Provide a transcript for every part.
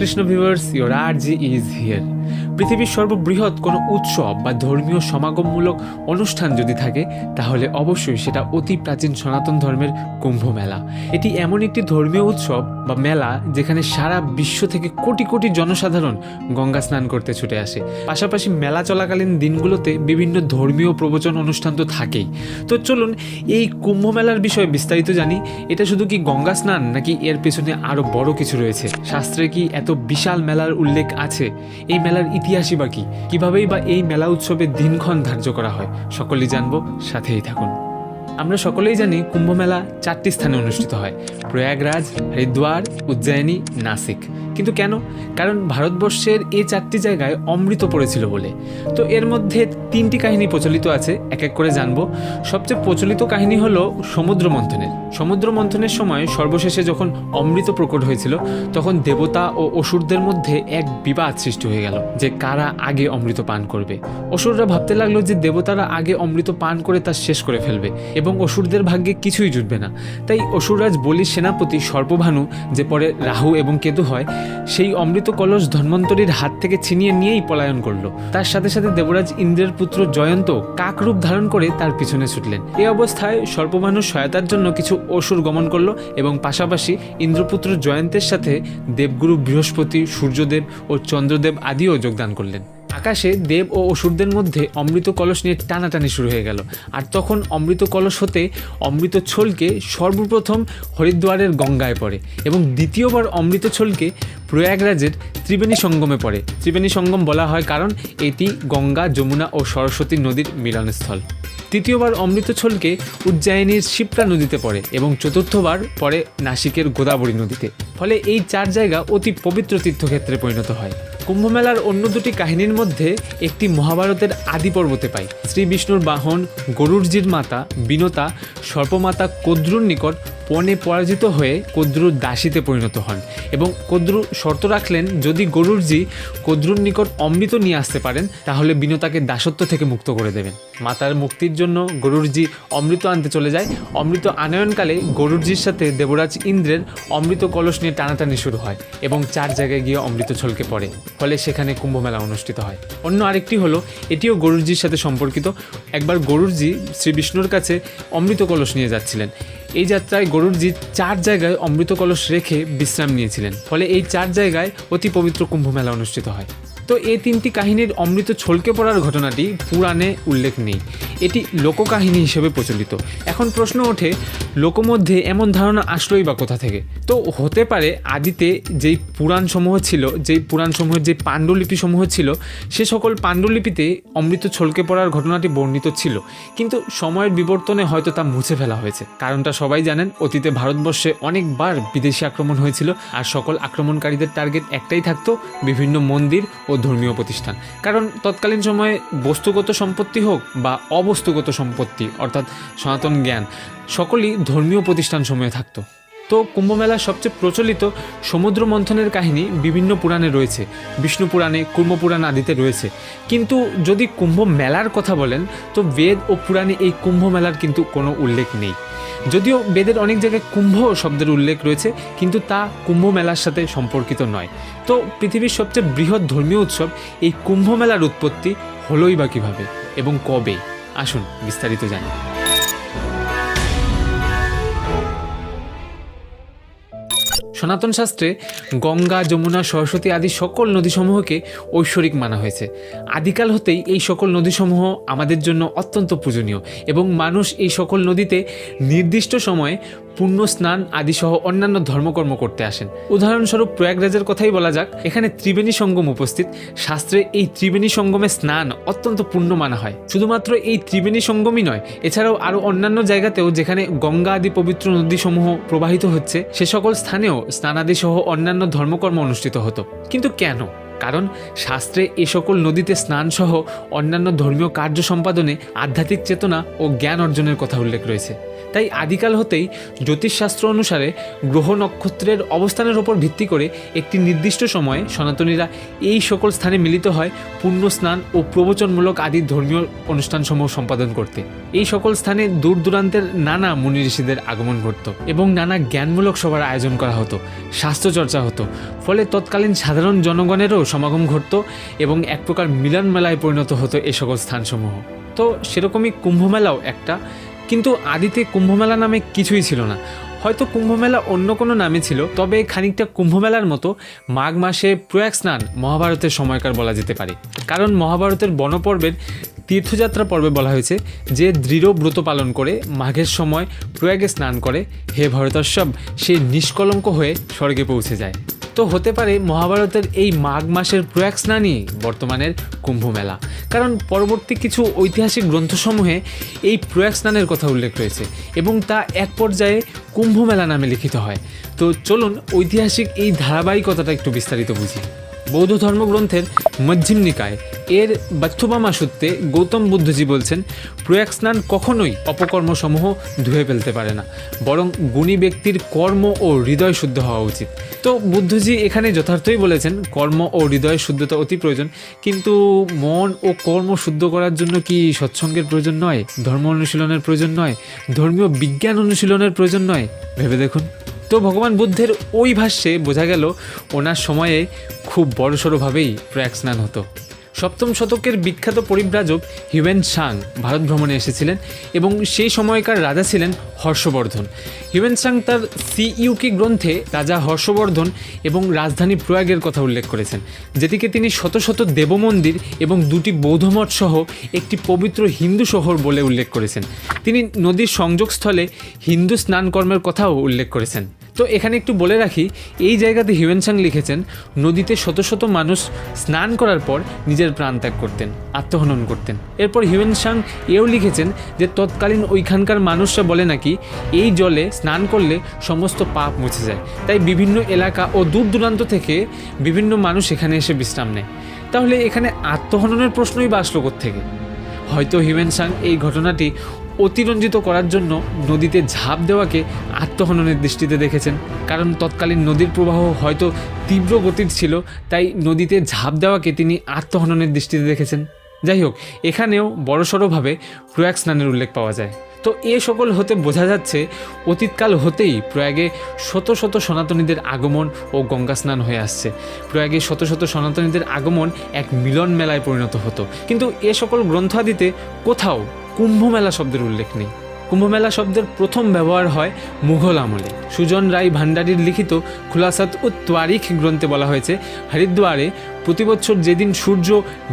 Krishna viewers your RG is here here পৃথিবীর সর্ববৃহৎ কোনো উৎসব বা ধর্মীয় সমাগমমূলক অনুষ্ঠান যদি থাকে, তাহলে অবশ্যই সেটা অতি প্রাচীন সনাতন ধর্মের কুম্ভ মেলা এটি এমন একটি ধর্মীয় উৎসব বা মেলা যেখানে সারা বিশ্ব থেকে কোটি কোটি জনসাধারণ গঙ্গা স্নান করতে ছুটে আসে। পাশাপাশি মেলা চলাকালীন দিনগুলোতে বিভিন্ন ধর্মীয় প্রবচন অনুষ্ঠান তো থাকেই। তো চলুন এই কুম্ভ মেলার বিষয়ে বিস্তারিত জানি। এটা শুধু কি গঙ্গা স্নান নাকি এর পেছনে আরও বড় কিছু রয়েছে? শাস্ত্রে কি এত বিশাল মেলার উল্লেখ আছে? এই মেলার ইতিহাসই বা কি? কিভাবেই বা এই মেলা উৎসবের দিনক্ষণ ধার্য করা হয়? সকলেই জানব, সাথেই থাকুন। আমরা সকলেই জানি কুম্ভ মেলা চারটি স্থানে অনুষ্ঠিত হয়, প্রয়াগরাজ, হরিদ্বার, উজ্জয়িনী, নাসিক। কিন্তু কেন? কারণ ভারতবর্ষের এই চারটি জায়গায় অমৃত পড়েছিল বলে। তো এর মধ্যে তিনটি কাহিনী প্রচলিত আছে, এক এক করে জানব। সবচেয়ে প্রচলিত কাহিনী হলো সমুদ্র মন্থনের। সমুদ্র মন্থনের সময় সর্বশেষে যখন অমৃত প্রকট হয়েছিল, তখন দেবতা ও অসুরদের মধ্যে এক বিবাদ সৃষ্টি হয়ে গেল যে কারা আগে অমৃত পান করবে। অসুররা ভাবতে লাগল যে দেবতারা আগে অমৃত পান করে তা শেষ করে ফেলবে। এবং অসুরদের ভাগ্যে কিছুই জুটবে না। তাই অসুররাজ বলির সেনাপতি সর্বভানু যে পরে রাহু এবং কেতু হয়, সেই অমৃত কলস ধন্বন্তরীর হাত থেকে ছিনিয়ে নিয়েই পলায়ন করল। তার সাথে সাথে দেবরাজ ইন্দ্রের পুত্র জয়ন্ত কাকরূপ ধারণ করে তার পিছনে ছুটলেন। এই অবস্থায় সর্বভানু সহায়তার জন্য কিছু অসুর গমন করল এবং পাশাপাশি ইন্দ্রপুত্র জয়ন্তের সাথে দেবগুরু বৃহস্পতি, সূর্যদেব ও চন্দ্রদেব আদিও যোগদান করলেন। আকাশে দেব ও অসুরদের মধ্যে অমৃত কলস নিয়ে টানাটানি শুরু হয়ে গেল। আর তখন অমৃত কলস হতে অমৃত ছলকে সর্বপ্রথম হরিদ্বারের গঙ্গায় পড়ে এবং দ্বিতীয়বার অমৃত ছলকে প্রয়াগরাজের ত্রিবেণী সঙ্গমে পড়ে। ত্রিবেণী সঙ্গম বলা হয় কারণ এটি গঙ্গা, যমুনা ও সরস্বতী নদীর মিলনস্থল। তৃতীয়বার অমৃত ছলকে উজ্জয়িনীর শিপ্রা নদীতে পড়ে এবং চতুর্থবার পড়ে নাসিকের গোদাবরী নদীতে। ফলে এই চার জায়গা অতি পবিত্র তীর্থক্ষেত্রে পরিণত হয়। কুম্ভমেলার অন্য দুটি কাহিনীর মধ্যে একটি মহাভারতের আদি পর্বতে পাই। শ্রী বিষ্ণুর বাহন গরুরজির মাতা, বিনতা, সর্পমাতা কদ্রুর নিকট পণে পরাজিত হয়ে কদ্রুর দাসীতে পরিণত হন এবং কদ্রু শর্ত রাখলেন, যদি গরুরজি কদ্রুর নিকট অমৃত নিয়ে আসতে পারেন, তাহলে বিনতাকে দাসত্ব থেকে মুক্ত করে দেবেন। মাতার মুক্তির জন্য গরুরজি অমৃত আনতে চলে যায়। অমৃত আনয়নকালে গরুরজির সাথে দেবরাজ ইন্দ্রের অমৃত কলস নিয়ে টানাটানি শুরু হয় এবং চার জায়গায় গিয়ে অমৃত ছলকে পড়ে। ফলে সেখানে কুম্ভমেলা অনুষ্ঠিত হয়। অন্য আরেকটি হলো, এটিও গরুরজির সাথে সম্পর্কিত। একবার গরুরজি শ্রী বিষ্ণুর কাছে অমৃত কলস নিয়ে যাচ্ছিলেন। এই যাত্রায় গরুরজি চার জায়গায় অমৃত কলস রেখে বিশ্রাম নিয়েছিলেন। ফলে এই চার জায়গায় অতি পবিত্র কুম্ভ মেলা অনুষ্ঠিত হয়। তো এই তিনটি কাহিনীর অমৃত ছলকে পড়ার ঘটনাটি পুরাণে উল্লেখ নেই। এটি লোককাহিনী হিসেবে প্রচলিত। এখন প্রশ্ন ওঠে লোকমধ্যে এমন ধারণা আসলোই বা কোথা থেকে? তো হতে পারে আদিতে যেই পুরাণসমূহ ছিল, যেই পুরাণসমূহের যে পাণ্ডুলিপিসমূহ ছিল, সে সকল পাণ্ডুলিপিতে অমৃত ছলকে পড়ার ঘটনাটি বর্ণিত ছিল। কিন্তু সময়ের বিবর্তনে হয়তো তা মুছে ফেলা হয়েছে। কারণটা সবাই জানেন, অতীতে ভারতবর্ষে অনেকবার বিদেশি আক্রমণ হয়েছিল আর সকল আক্রমণকারীদের টার্গেট একটাই থাকতো, বিভিন্ন মন্দির ও ধর্মীয় প্রতিষ্ঠান। কারণ তৎকালীন সময়ে বস্তুগত সম্পত্তি হোক বা অবস্তুগত সম্পত্তি, অর্থাৎ সনাতন জ্ঞান সকলই ধর্মীয় প্রতিষ্ঠান সময়ে থাকতো। তো কুম্ভমেলার সবচেয়ে প্রচলিত সমুদ্র মন্থনের কাহিনী বিভিন্ন পুরাণে রয়েছে। বিষ্ণু পুরাণে, কুম্ভ পুরাণ আদিতে রয়েছে। কিন্তু যদি কুম্ভ মেলার কথা বলেন, তো বেদ ও পুরাণে এই কুম্ভ মেলার কিন্তু কোনো উল্লেখ নেই। যদিও বেদের অনেক জায়গায় কুম্ভ শব্দের উল্লেখ রয়েছে, কিন্তু তা কুম্ভ মেলার সাথে সম্পর্কিত নয়। তো পৃথিবীর সবচেয়ে বৃহৎ ধর্মীয় উৎসব এই কুম্ভ মেলার উৎপত্তি হলোই বা কীভাবে এবং কবে? আসুন বিস্তারিত জানি। সনাতন শাস্ত্রে গঙ্গা, যমুনা, সরস্বতী আদি সকল নদীসমূহকে ঐশ্বরিক মানা হয়েছে। আদিকাল হতেই এই সকল নদীসমূহ আমাদের জন্য অত্যন্ত পূজনীয় এবং মানুষ এই সকল নদীতে নির্দিষ্ট সময়ে পুণ্য, স্নান আদি সহ অন্যান্য ধর্মকর্ম করতে আসেন। উদাহরণস্বরূপ প্রয়াগরাজের কথাই বলা যাক, এখানে ত্রিবেণী সঙ্গম উপস্থিত। শাস্ত্রে এই ত্রিবেণী সঙ্গমে স্নান অত্যন্ত পুণ্য মানা হয়। শুধুমাত্র এই ত্রিবেণী সঙ্গমই নয়, এছাড়াও আরও অন্যান্য জায়গাতেও যেখানে গঙ্গা আদি পবিত্র নদীসমূহ প্রবাহিত হচ্ছে, সে সকল স্থানেও স্নানাদি সহ অন্যান্য ধর্মকর্ম অনুষ্ঠিত হতো। কিন্তু কেন? কারণ শাস্ত্রে এ সকল নদীতে স্নান সহ অন্যান্য ধর্মীয় কার্য সম্পাদনে আধ্যাত্মিক চেতনা ও জ্ঞান অর্জনের কথা উল্লেখ রয়েছে। তাই আদিকাল হতেই জ্যোতিষশাস্ত্র অনুসারে গ্রহ নক্ষত্রের অবস্থানের ওপর ভিত্তি করে একটি নির্দিষ্ট সময়ে সনাতনীরা এই সকল স্থানে মিলিত হয় পূর্ণ স্নান ও প্রবচনমূলক আদি ধর্মীয় অনুষ্ঠানসমূহ সম্পাদন করতে। এই সকল স্থানে দূর দূরান্তের নানা মুনি ঋষিদের আগমন ঘটত এবং নানা জ্ঞানমূলক সভার আয়োজন করা হতো স্বাস্থ্যচর্চা হতো। ফলে তৎকালীন সাধারণ জনগণেরও সমাগম ঘটত এবং এক প্রকার মিলন মেলায় পরিণত হতো এই সকল স্থানসমূহ। তো সেরকমই কুম্ভমেলাও একটা, কিন্তু আদিতে কুম্ভমেলা নামে কিছুই ছিল না। হয়তো কুম্ভমেলা অন্য কোনো নামে ছিল, তবে খানিকটা কুম্ভমেলার মতো মাঘ মাসে প্রয়াগ স্নান মহাভারতের সময়কার বলা যেতে পারে। কারণ মহাভারতের বনপর্বের তীর্থযাত্রা পর্বে বলা হয়েছে যে দৃঢ় ব্রত পালন করে মাঘের সময় প্রয়াগে স্নান করে, হে ভরতর্ষব সে নিষ্কলঙ্ক হয়ে স্বর্গে পৌঁছে যায়। তো হতে পারে মহাভারতের এই মাঘ মাসের প্রয়াগ স্নানই বর্তমানের কুম্ভ মেলা কারণ পরবর্তী কিছু ঐতিহাসিক গ্রন্থসমূহে এই প্রয়াগ স্নানের কথা উল্লেখ রয়েছে এবং তা এক পর্যায়ে কুম্ভ মেলা নামে লিখিত হয়। তো চলুন ঐতিহাসিক এই ধারাবাহিকতাটা একটু বিস্তারিত বুঝি। বৌদ্ধ ধর্মগ্রন্থের মধ্যম নিকায়। এর বাথুবামা সূত্রে গৌতম বুদ্ধজি বলছেন, প্রয়াগ স্নান কখনোই অপকর্মসমূহ ধুয়ে ফেলতে পারে না, বরং গুণী ব্যক্তির কর্ম ও হৃদয় শুদ্ধ হওয়া উচিত। তো বুদ্ধজি এখানে যথার্থই বলেছেন, কর্ম ও হৃদয় শুদ্ধতা অতি প্রয়োজন, কিন্তু মন ও কর্ম শুদ্ধ করার জন্য কি সৎসঙ্গের প্রয়োজন নয়, ধর্ম অনুশীলনের প্রয়োজন নয়, ধর্মীয় বিজ্ঞান অনুশীলনের প্রয়োজন নয়? ভেবে দেখুন। তো ভগবান বুদ্ধের ওই ভাষ্যে বোঝা গেল, ওনার সময়ে খুব বড়সড়ভাবেই প্রয়াগ স্নান হতো। সপ্তম শতকের বিখ্যাত পরিব্রাজক হিউয়েন সাং ভারত ভ্রমণে এসেছিলেন এবং সেই সময়কার রাজা ছিলেন হর্ষবর্ধন। হিউয়েন সাং তার সিইউকি গ্রন্থে রাজা হর্ষবর্ধন এবং রাজধানী প্রয়াগের কথা উল্লেখ করেছেন যেটিকে তিনি শত শত দেবমন্দির এবং দুটি বৌদ্ধমঠ সহ একটি পবিত্র হিন্দু শহর বলে উল্লেখ করেছেন। তিনি নদীর সংযোগস্থলে হিন্দু স্নান কর্মের কথাও উল্লেখ করেছেন। তো এখানে একটু বলে রাখি, এই জায়গাতে হিউয়েনসাং লিখেছেন, নদীতে শত শত মানুষ স্নান করার পর নিজের প্রাণ ত্যাগ করতেন, আত্মহনন করতেন। এরপর হিউয়েনসাং এও লিখেছেন যে তৎকালীন ওইখানকার মানুষরা বলে নাকি, এই জলে স্নান করলে সমস্ত পাপ মুছে যায়। তাই বিভিন্ন এলাকা ও দূর দূরান্ত থেকে বিভিন্ন মানুষ এখানে এসে বিশ্রাম নেয়। তাহলে এখানে আত্মহননের প্রশ্নই বা আসলো থেকে হয়তো হিউয়েনসাং এই ঘটনাটি অতিরঞ্জিত করার জন্য নদীতে ঝাঁপ দেওয়াকে আত্মহননের দৃষ্টিতে দেখেছেন। কারণ তৎকালীন নদীর প্রবাহ হয়তো তীব্র গতির ছিল, তাই নদীতে ঝাঁপ দেওয়াকে তিনি আত্মহননের দৃষ্টিতে দেখেছেন। যাই হোক, এখানেও বড়সড়ভাবে প্রয়াগ স্নানের উল্লেখ পাওয়া যায়। তো এ সকল হতে বোঝা যাচ্ছে, অতীতকাল হতেই প্রয়াগে শত শত সনাতনীদের আগমন ও গঙ্গা স্নান হয়ে আসছে। প্রয়াগে শত শত সনাতনীদের আগমন এক মিলন মেলায় পরিণত হতো। কিন্তু এ সকল গ্রন্থাদিতে কোথাও কুম্ভ মেলা শব্দের উল্লেখ নেই। কুম্ভমেলা শব্দের প্রথম ব্যবহার হয় মুঘল আমলে। সুজন রায় ভান্ডারীর লিখিত খুলাসাত ও তোয়ারিখ গ্রন্থে বলা হয়েছে, হরিদ্বারে প্রতি বছর যেদিন সূর্য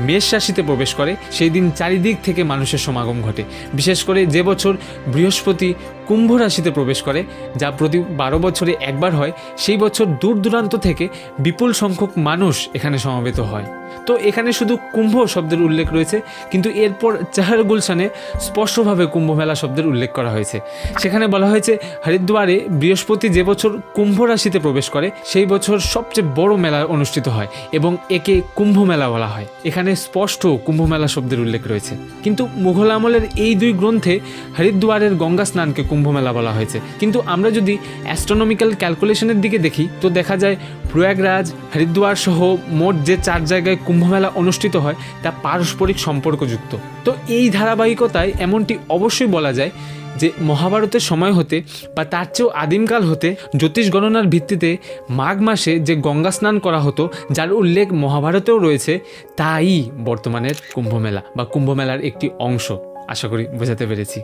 মেষ রাশিতে প্রবেশ করে সেই দিন চারিদিক থেকে মানুষের সমাগম ঘটে। বিশেষ করে যে বছর বৃহস্পতি কুম্ভ রাশিতে প্রবেশ করে, যা প্রতি বারো বছরে একবার হয়, সেই বছর দূর দূরান্ত থেকে বিপুল সংখ্যক মানুষ এখানে সমাবেত হয়। তো এখানে শুধু কুম্ভ শব্দের উল্লেখ রয়েছে, কিন্তু এরপর চাহার গুলশানে স্পষ্টভাবে কুম্ভ মেলা শব্দের উল্লেখ করা হয়েছে। সেখানে বলা হয়েছে, হরিদ্বারে বৃহস্পতি যে বছর কুম্ভ রাশিতে প্রবেশ করে, সেই বছর সবচেয়ে বড় মেলা অনুষ্ঠিত হয় এবং একে কুম্ভ মেলা বলা হয়। এখানে স্পষ্ট কুম্ভ মেলা শব্দের উল্লেখ রয়েছে। কিন্তু মুঘল আমলের এই দুই গ্রন্থে হরিদ্বারের গঙ্গা স্নানকে কুম্ভ মেলা বলা হয়েছে। কিন্তু আমরা যদি অ্যাস্ট্রোনমিক্যাল ক্যালকুলেশনের দিকে দেখি, তো দেখা যায় প্রয়াগরাজ, হরিদ্বার সহ মোট যে চার জায়গায় কুম্ভমেলা অনুষ্ঠিত হয়, তা পারস্পরিক সম্পর্কযুক্ত। তো এই ধারাবাহিকতায় এমনটি অবশ্যই বলা যায় যে মহাভারতের সময় হতে বা তার চেয়েও আদিমকাল হতে জ্যোতিষ গণনার ভিত্তিতে মাঘ মাসে যে গঙ্গা স্নান করা হতো, যার উল্লেখ মহাভারতেও রয়েছে, তাই বর্তমানের কুম্ভমেলা বা কুম্ভমেলার একটি অংশ। আশা করি বোঝাতে পেরেছি।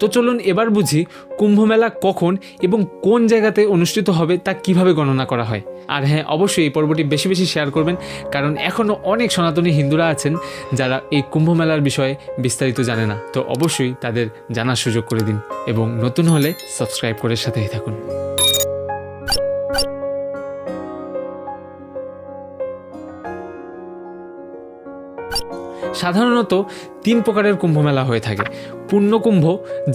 তো চলুন এবার বুঝি কুম্ভমেলা কখন এবং কোন জায়গাতে অনুষ্ঠিত হবে তা কীভাবে গণনা করা হয়। আর হ্যাঁ অবশ্যই এই পর্বটি বেশি বেশি শেয়ার করবেন, কারণ এখনও অনেক সনাতনী হিন্দুরা আছেন যারা এই কুম্ভমেলার বিষয়ে বিস্তারিত জানে না। তো অবশ্যই তাদের জানার সুযোগ করে দিন এবং নতুন হলে সাবস্ক্রাইব করে সাথেই থাকুন। সাধারণত তিন প্রকারের কুম্ভমেলা হয়ে থাকে। পূর্ণকুম্ভ,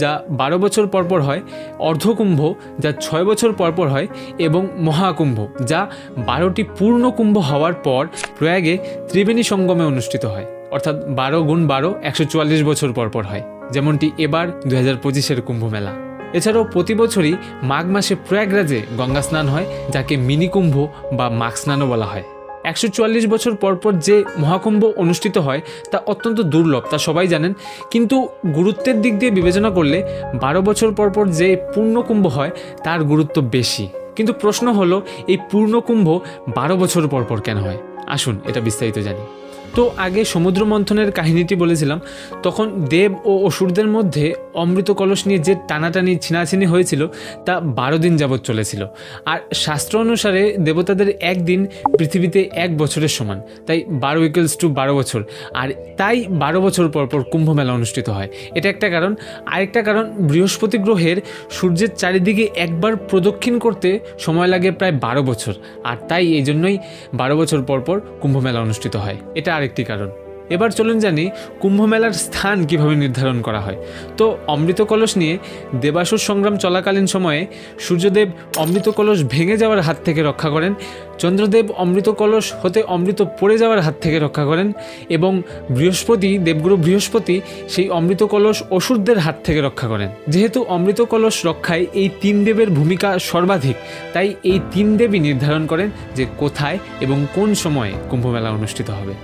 যা বারো বছর পরপর হয়, অর্ধকুম্ভ, যা ছয় বছর পরপর হয়, এবং মহাকুম্ভ, যা বারোটি পূর্ণকুম্ভ হওয়ার পর প্রয়াগে ত্রিবেণী সঙ্গমে অনুষ্ঠিত হয়, অর্থাৎ বারো গুণ বারো একশো চুয়াল্লিশ বছর পরপর হয়, যেমনটি এবার দু হাজার পঁচিশের কুম্ভ মেলা এছাড়াও প্রতি বছরই মাঘ মাসে প্রয়াগরাজে গঙ্গা স্নান হয়, যাকে মিনি কুম্ভ বা মাঘ স্নানও বলা হয়। একশো চুয়াল্লিশ বছর পরপর যে মহাকুম্ভ অনুষ্ঠিত হয়, তা অত্যন্ত দুর্লভ, তা সবাই জানেন। কিন্তু গুরুত্বের দিক দিয়ে বিবেচনা করলে বারো বছর পরপর যে পূর্ণকুম্ভ হয়, তার গুরুত্ব বেশি। কিন্তু প্রশ্ন হলো, এই পূর্ণকুম্ভ বারো বছর পরপর কেন হয়? আসুন, এটা বিস্তারিত জানি। তো আগে সমুদ্র মন্থনের কাহিনীটি বলেছিলাম, তখন দেব ও অসুরদের মধ্যে অমৃত কলস নিয়ে যে টানাটানি, ছিনাছিনি হয়েছিল, তা বারো দিন যাবৎ চলেছিল। আর শাস্ত্র অনুসারে দেবতাদের একদিন পৃথিবীতে এক বছরের সমান, তাই বারো ইকুয়ালস টু বারো বছর। আর তাই বারো বছর পর পর কুম্ভ মেলা অনুষ্ঠিত হয়। এটা একটা কারণ। আরেকটা কারণ, বৃহস্পতি গ্রহের সূর্যের চারিদিকে একবার প্রদক্ষিণ করতে সময় লাগে প্রায় বারো বছর। আর তাই এই জন্যই বারো বছর পর পর কুম্ভ মেলা অনুষ্ঠিত হয়। এটা আরেকটি কারণ। এবার চলুন জানি কুম্ভ মেলার স্থান কীভাবে নির্ধারণ করা হয়। তো অমৃত কলস নিয়ে দেবাসুর সংগ্রাম চলাকালীন সময়ে সূর্যদেব অমৃত কলস ভেঙে যাওয়ার হাত থেকে রক্ষা করেন, চন্দ্রদেব অমৃত কলস হতে অমৃত পড়ে যাওয়ার হাত থেকে রক্ষা করেন এবং বৃহস্পতি, দেবগুরু বৃহস্পতি সেই অমৃত কলস অসুরদের হাত থেকে রক্ষা করেন। যেহেতু অমৃত কলস রক্ষায় এই তিন দেবের ভূমিকা সর্বাধিক, তাই এই তিন দেবী নির্ধারণ করেন যে কোথায় এবং কোন সময়ে কুম্ভমেলা অনুষ্ঠিত হবে।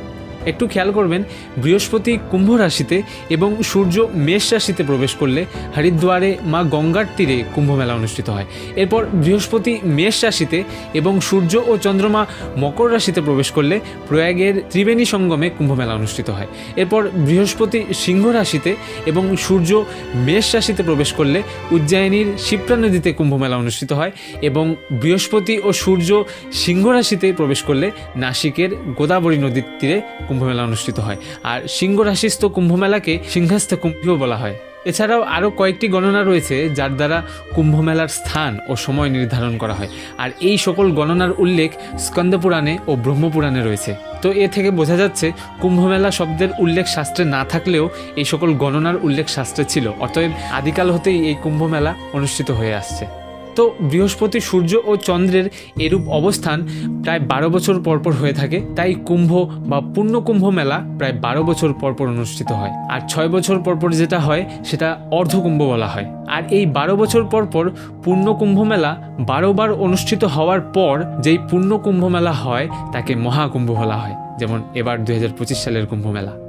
একটু খেয়াল করবেন, বৃহস্পতি কুম্ভ রাশিতে এবং সূর্য মেষ রাশিতে প্রবেশ করলে হরিদ্বারে মা গঙ্গার তীরে কুম্ভ মেলা অনুষ্ঠিত হয়। এরপর বৃহস্পতি মেষ রাশিতে এবং সূর্য ও চন্দ্রমা মকর রাশিতে প্রবেশ করলে প্রয়াগের ত্রিবেণী সঙ্গমে কুম্ভ মেলা অনুষ্ঠিত হয়। এরপর বৃহস্পতি সিংহ রাশিতে এবং সূর্য মেষ রাশিতে প্রবেশ করলে উজ্জয়িনীর শিপ্রা নদীতে কুম্ভ মেলা অনুষ্ঠিত হয় এবং বৃহস্পতি ও সূর্য সিংহ রাশিতে প্রবেশ করলে নাসিকের গোদাবরী নদীর তীরে কুম্ভমেলা অনুষ্ঠিত হয়। আর সিংহ রাশিস্থ কুম্ভমেলাকে সিংহাস্থ কুম্ভীও বলা হয়। এছাড়াও আরও কয়েকটি গণনা রয়েছে, যার দ্বারা কুম্ভমেলার স্থান ও সময় নির্ধারণ করা হয়। আর এই সকল গণনার উল্লেখ স্কন্দপুরাণে ও ব্রহ্মপুরাণে রয়েছে। তো এ থেকে বোঝা যাচ্ছে, কুম্ভমেলা শব্দের উল্লেখ শাস্ত্রে না থাকলেও এই সকল গণনার উল্লেখ শাস্ত্রে ছিল। অতএব আদিকাল হতেই এই কুম্ভমেলা অনুষ্ঠিত হয়ে আসছে। তো বৃহস্পতি সূর্য ও চন্দ্রের এরূপ অবস্থান প্রায় বারো বছর পরপর হয়ে থাকে। তাই কুম্ভ বা পূর্ণ কুম্ভ মেলা প্রায় বারো বছর পরপর অনুষ্ঠিত হয়। আর ছয় বছর পরপর যেটা হয়, সেটা অর্ধকুম্ভ বলা হয়। আর এই বারো বছর পরপর পূর্ণ কুম্ভ মেলা বারোবার অনুষ্ঠিত হওয়ার পর যেই পূর্ণ কুম্ভ মেলা হয়, তাকে মহাকুম্ভ বলা হয়। যেমন এবার দু হাজার পঁচিশ সালের কুম্ভ মেলা।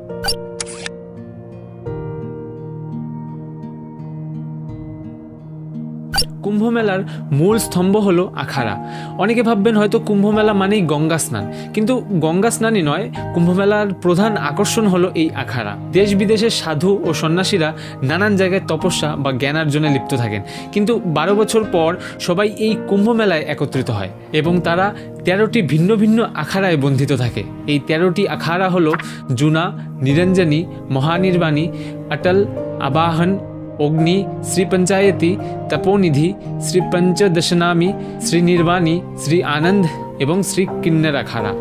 কুম্ভ মেলার মূল স্তম্ভ হলো আখাড়া। অনেকে ভাববেন হয়তো কুম্ভ মেলা মানেই গঙ্গা স্নান, কিন্তু গঙ্গা স্নানই নয় কুম্ভ মেলার প্রধান আকর্ষণ হলো এই আখাড়া। দেশ বিদেশের সাধু ও সন্ন্যাসীরা নানান জায়গায় তপস্যা বা জ্ঞানার্জনে লিপ্ত থাকেন, কিন্তু বারো বছর পর সবাই এই কুম্ভ মেলায় একত্রিত হয় এবং তারা তেরোটি ভিন্ন ভিন্ন আখাড়ায় বন্ধিত থাকে। এই তেরোটি আখাড়া হলো জুনা, নিরঞ্জনী, মহানির্বাণী অটল আবাহন অগ্নি শ্রী পঞ্চায়েতি তপোনিধি শ্রী পঞ্চদশনামী শ্রী নির্বাণী শ্রী আনন্দ এবং শ্রী কিন্নের আখাড়া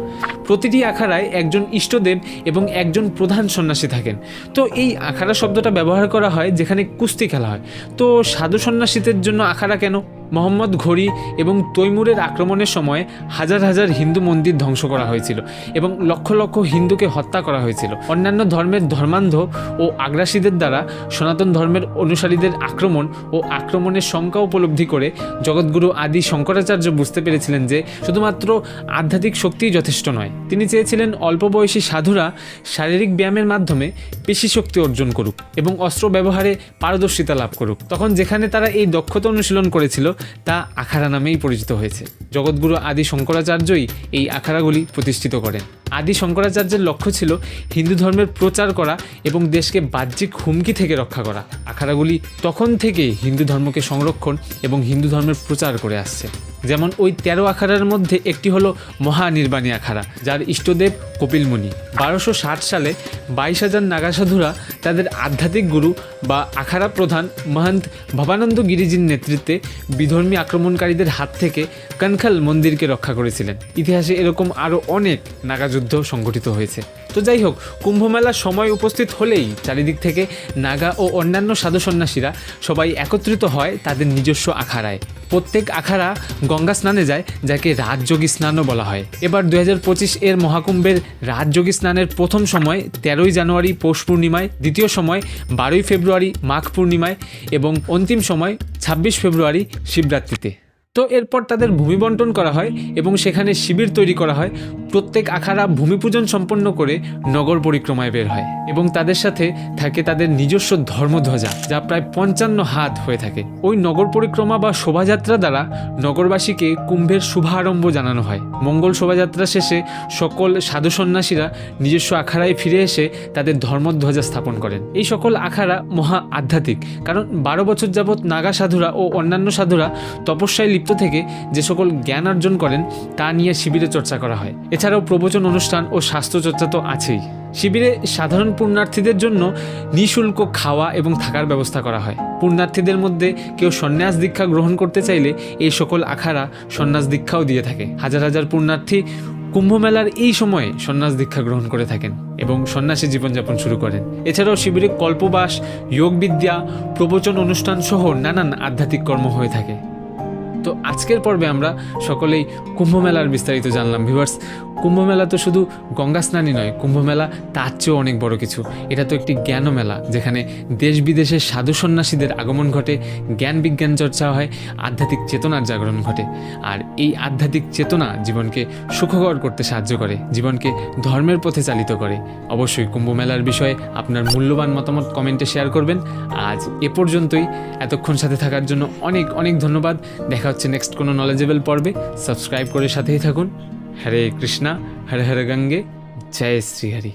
প্রতিটি আখাড়ায় একজন ইষ্টদেব এবং একজন প্রধান সন্ন্যাসী থাকেন। তো এই আখাড়া শব্দটা ব্যবহার করা হয় যেখানে কুস্তি খেলা হয়। তো সাধু সন্ন্যাসীদের জন্য আখাড়া কেন? মোহাম্মদ ঘড়ি এবং তৈমুরের আক্রমণের সময় হাজার হাজার হিন্দু মন্দির ধ্বংস করা হয়েছিল এবং লক্ষ লক্ষ হিন্দুকে হত্যা করা হয়েছিল। অন্যান্য ধর্মের ধর্মান্ধ ও আগ্রাসীদের দ্বারা সনাতন ধর্মের অনুসারীদের আক্রমণ ও আক্রমণের শঙ্কা উপলব্ধি করে জগৎগুরু আদি শঙ্করাচার্য বুঝতে পেরেছিলেন যে শুধুমাত্র আধ্যাত্মিক শক্তিই যথেষ্ট নয়। তিনি চেয়েছিলেন অল্প বয়সী সাধুরা শারীরিক ব্যায়ামের মাধ্যমে পেশি শক্তি অর্জন করুক এবং অস্ত্র ব্যবহারে পারদর্শিতা লাভ করুক। তখন যেখানে তারা এই দক্ষতা অনুশীলন করেছিল তা আখাড়া নামেই পরিচিত হয়েছে। জগৎগুরু আদি শঙ্করাচার্যই এই আখাড়াগুলি প্রতিষ্ঠিত করেন। আদি শঙ্করাচার্যের লক্ষ্য ছিল হিন্দু ধর্মের প্রচার করা এবং দেশকে বাহ্যিক হুমকি থেকে রক্ষা করা। আখাড়াগুলি তখন থেকে হিন্দু ধর্মকে সংরক্ষণ এবং হিন্দু ধর্মের প্রচার করে আসছে। যেমন ওই তেরো আখাড়ার মধ্যে একটি হলো মহানির্বাণী আখাড়া, যার ইষ্টদেব কপিলমুনি বারোশো ষাট সালে বাইশ হাজার নাগাসাধুরা তাদের আধ্যাত্মিক গুরু বা আখাড়া প্রধান মহন্ত ভবানন্দ গিরিজির নেতৃত্বে বিধর্মী আক্রমণকারীদের হাত থেকে কনখাল মন্দিরকে রক্ষা করেছিলেন। ইতিহাসে এরকম আরও অনেক নাগাযুদ্ধ সংঘটিত হয়েছে। তো যাই হোক, কুম্ভমেলার সময় উপস্থিত হলেই চারিদিক থেকে নাগা ও অন্যান্য সাধু সন্ন্যাসীরা সবাই একত্রিত হয় তাদের নিজস্ব আখাড়ায়। প্রত্যেক আখাড়া গঙ্গা স্নানে যায়, যাকে রাজযোগী স্নানও বলা হয়। এবার দু হাজার পঁচিশ এর মহাকুম্ভের রাজযোগী স্নানের প্রথম সময়, তেরোই জানুয়ারি পৌষ পূর্ণিমায়, দ্বিতীয় সময় বারোই ফেব্রুয়ারি মাঘ পূর্ণিমায় এবং অন্তিম সময় ছাব্বিশ ফেব্রুয়ারি শিবরাত্রিতে। তো এরপর তাদের ভূমি বন্টন করা হয় এবং সেখানে শিবির তৈরি করা হয়। প্রত্যেক আখাড়া ভূমি পূজন সম্পন্ন করে নগর পরিক্রমায় বের হয় এবং তাদের সাথে থাকে তাদের নিজস্ব ধর্মধ্বজা, যা প্রায় পঞ্চান্ন হাত হয়ে থাকে। ওই নগর পরিক্রমা বা শোভাযাত্রা দ্বারা নগরবাসীকে কুম্ভের শুভারম্ভ জানানো হয়। মঙ্গল শোভাযাত্রা শেষে সকল সাধু সন্ন্যাসীরা নিজস্ব আখাড়ায় ফিরে এসে তাদের ধর্মধ্বজা স্থাপন করেন। এই সকল আখাড়া মহা আধ্যাত্মিক, কারণ বারো বছর যাবৎ নাগা সাধুরা ও অন্যান্য সাধুরা তপস্যায় থেকে যে সকল জ্ঞান অর্জন করেন, তা নিয়ে শিবিরে চর্চা করা হয়। এছাড়াও প্রবচন অনুষ্ঠান ও স্বাস্থ্য চর্চা তো আছেই। শিবিরে সাধারণ পুণ্যার্থীদের জন্য নিঃশুল্ক খাওয়া এবং থাকার ব্যবস্থা করা হয়। পুণ্যার্থীদের মধ্যে কেউ সন্ন্যাস দীক্ষা গ্রহণ করতে চাইলে এই সকল আখাড়া সন্ন্যাস দীক্ষাও দিয়ে থাকে। হাজার হাজার পুণ্যার্থী কুম্ভমেলার এই সময়ে সন্ন্যাস দীক্ষা গ্রহণ করে থাকেন এবং সন্ন্যাসী জীবনযাপন শুরু করেন। এছাড়াও শিবিরে কল্পবাস, যোগবিদ্যা, প্রবচন অনুষ্ঠান সহ নানান আধ্যাত্মিক কর্ম হয়ে থাকে। তো আজকের পর্বে আমরা সকলেই কুম্ভমেলার বিস্তারিত জানলাম। ভিউয়ার্স, কুম্ভমেলা তো শুধু গঙ্গা স্নানই নয়, কুম্ভমেলা তার চেয়েও অনেক বড় কিছু। এটা তো একটি জ্ঞান মেলা যেখানে দেশ বিদেশের সাধু সন্ন্যাসীদের আগমন ঘটে, জ্ঞান বিজ্ঞান চর্চা হয়, আধ্যাত্মিক চেতনার জাগরণ ঘটে। আর এই আধ্যাত্মিক চেতনা জীবনকে সুখকর করতে সাহায্য করে, জীবনকে ধর্মের পথে চালিত করে। অবশ্যই কুম্ভ মেলার বিষয়ে আপনার মূল্যবান মতামত কমেন্টে শেয়ার করবেন। আজ এ পর্যন্তই। এতক্ষণ সাথে থাকার জন্য অনেক অনেক ধন্যবাদ। দেখা হচ্ছে নেক্সট কোনো নলেজেবল পর্বে সাবস্ক্রাইব করে সাথেই থাকুন। হরে কৃষ্ণা, হরে হরে গঙ্গে, জয় শ্রীহরি।